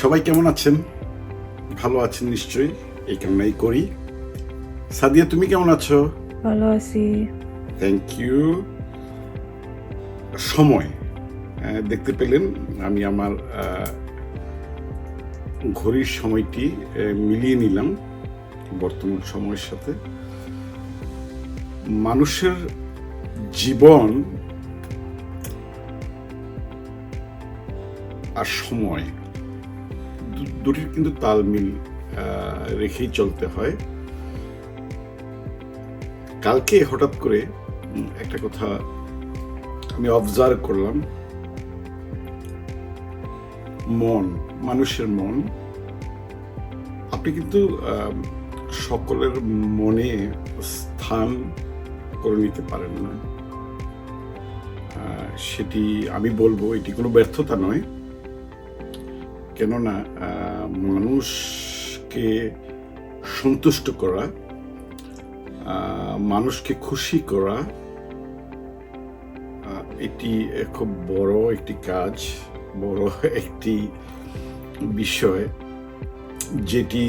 সবাই কেমন আছেন? ভালো আছেন নিশ্চয়ই এই কামনাই করি। সাদিয়া তুমি কেমন আছো? ভালো আছি। থ্যাংক ইউ সময় দেখতে পেলেন আমি আমার ঘড়ির সময়টি মিলিয়ে নিলাম বর্তমান সময়ের সাথে। মানুষের জীবন আর সময় দুটির কিন্তু তালমিল আহ, রেখেই চলতে হয়। কালকে হঠাৎ করে একটা কথা আমি অবজার্ভ করলাম। মন মানুষের মন। আপনি কিন্তু সকলের মনে স্থান করে নিতে পারেন না। সেটি আমি বলব এটি কোনো ব্যর্থতা নয়। কেননা মানুষকে সন্তুষ্ট করা মানুষকে খুশি করা এটি খুব বড় একটি কাজ, বড় একটি বিষয়, যেটি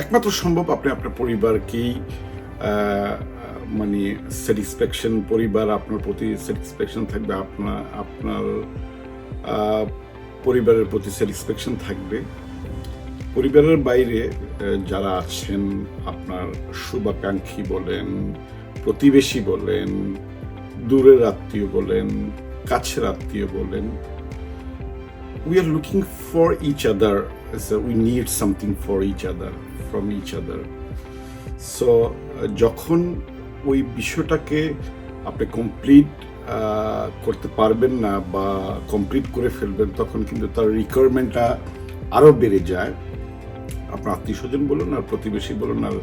একমাত্র সম্ভব আপনি আপনার পরিবারকেই মানে স্যাটিসফ্যাকশন পরিবার আপনার প্রতি স্যাটিসফ্যাকশন থাকবে, আপনার আপনার পরিবারের প্রতি স্যাটিসফ্যাকশন থাকবে। পরিবারের বাইরে যারা আছেন, আপনার শুভাকাঙ্ক্ষী বলেন, প্রতিবেশী বলেন, দূরের আত্মীয় বলেন, কাছের আত্মীয় বলেন we are looking for each other we need something for each other from each other so যখন ওই বিষয়টাকে আপনি কমপ্লিট করতে পারবেন না বা কমপ্লিট করে ফেলবেন, তখন কিন্তু তার রিকোয়ারমেন্টটা আরও বেড়ে যায়। আপনার আত্মীয় স্বজন বলুন আর প্রতিবেশী বলুন আর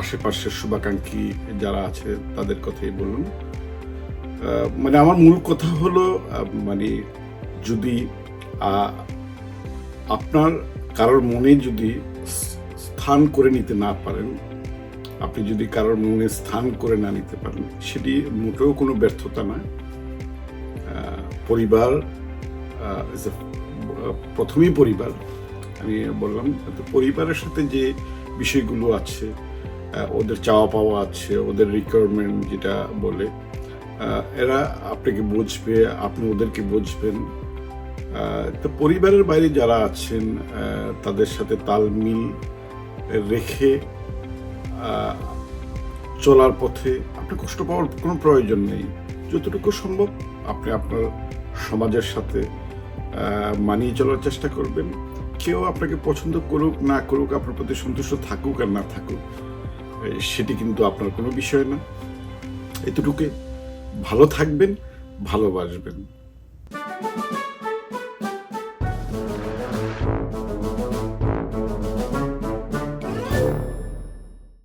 আশেপাশের শুভাকাঙ্ক্ষী যারা আছে, তাদের কথাই বলুন। মানে আমার মূল কথা হলো মানে যদি আপনার কারোর মনে যদি স্থান করে নিতে না পারেন আপনি যদি কারোর মনে স্থান করে না নিতে পারেন সেটি মোটেও কোনো ব্যর্থতা না। পরিবার প্রথমেই পরিবার। আমি বললাম পরিবারের সাথে যে বিষয়গুলো আছে ওদের চাওয়া পাওয়া আছে ওদের রিকোয়ারমেন্ট যেটা বলে এরা আপনাকে বুঝবে আপনি ওদেরকে বুঝবেন। তো পরিবারের বাইরে যারা আছেন তাদের সাথে তালমিল রেখে আহ, চলার পথে আপনি কষ্ট পাওয়ার কোনো প্রয়োজন নেই। যতটুকু সম্ভব আপনি আপনার সমাজের সাথে মানিয়ে চলার চেষ্টা করবেন। কেউ আপনাকে পছন্দ করুক, না করুক, আপনার প্রতি সন্তুষ্ট থাকুক আর না থাকুক সেটি কিন্তু আপনার কোনো বিষয় না। এতটুকু ভালো থাকবেন, ভালোবাসবেন।